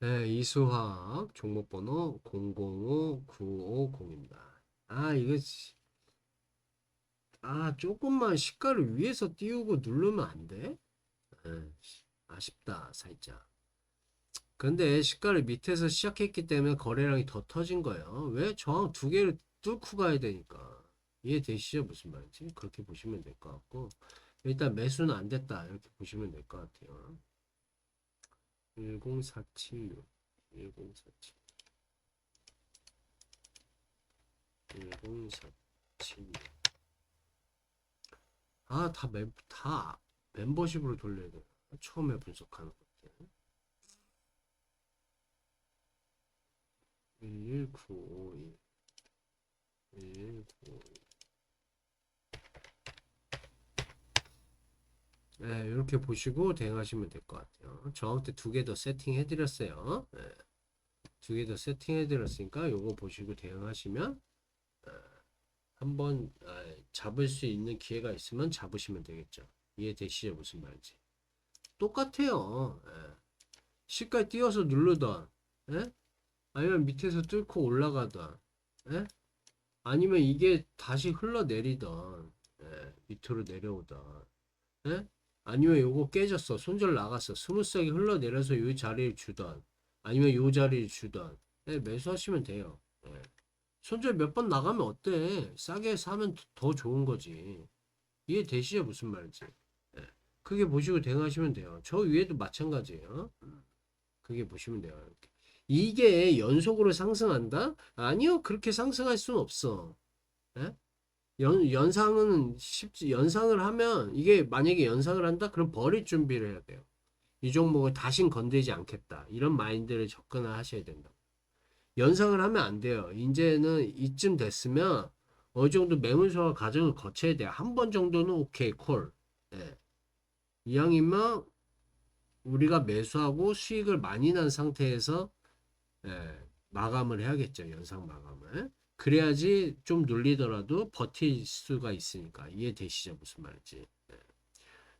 네, 이수학 종목번호 005950입니다. 아, 이거, 지- 아, 조금만 시가를 위에서 띄우고 누르면 안 돼? 네, 아쉽다, 살짝. 근데 시가를 밑에서 시작했기 때문에 거래량이 더 터진 거예요. 왜? 저항 두 개를 뚫고 가야 되니까. 이해되시죠? 무슨 말인지? 그렇게 보시면 될 것 같고. 일단 매수는 안 됐다. 이렇게 보시면 될 것 같아요. 10476 1047 1047 아, 다 멤, 다 멤버십으로 돌려야 돼. 처음에 분석하는 것들. 11951 11951 네, 이렇게 보시고 대응하시면 될 것 같아요. 저한테 두 개 더 세팅해 드렸어요. 네. 두개 더 세팅해 드렸으니까 요거 보시고 대응하시면 아, 한번 아, 잡을 수 있는 기회가 있으면 잡으시면 되겠죠. 이해되시죠? 무슨 말인지. 똑같아요. 예. 시가에 띄어서 누르던 예? 아니면 밑에서 뚫고 올라가던 예? 아니면 이게 다시 흘러내리던 예, 밑으로 내려오던 예? 아니면 요거 깨졌어 손절 나갔어 스무스하게 흘러내려서 요 자리를 주던 아니면 요 자리를 주던 예, 매수하시면 돼요 예. 손절 몇 번 나가면 어때 싸게 사면 더 좋은 거지 이해되시죠 무슨 말인지 예. 크게 보시고 대응하시면 돼요 저 위에도 마찬가지예요 음. 크게 보시면 돼요 이렇게. 이게 연속으로 상승한다? 아니요 그렇게 상승할 수는 없어 예? 연, 연상은 쉽지, 연상을 하면, 이게 만약에 연상을 한다? 그럼 버릴 준비를 해야 돼요. 이 종목을 다신 건들지 않겠다. 이런 마인드를 접근을 하셔야 된다. 연상을 하면 안 돼요. 이제는 이쯤 됐으면 어느 정도 매물소화 과정을 거쳐야 돼요. 한 번 정도는 오케이, 콜. 예. 이왕이면 우리가 매수하고 수익을 많이 난 상태에서 예, 마감을 해야겠죠. 연상 마감을. 그래야지 좀 눌리더라도 버틸 수가 있으니까 이해되시죠 무슨 말인지 네.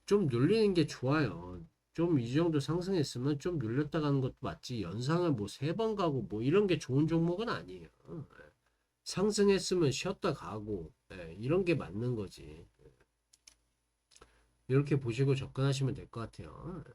좀 눌리는 게 좋아요 좀 이 정도 상승했으면 좀 눌렸다 가는 것도 맞지 연상을 뭐 세 번 가고 뭐 이런 게 좋은 종목은 아니에요 네. 상승했으면 쉬었다 가고 네, 이런 게 맞는 거지 네. 이렇게 보시고 접근하시면 될 것 같아요 네.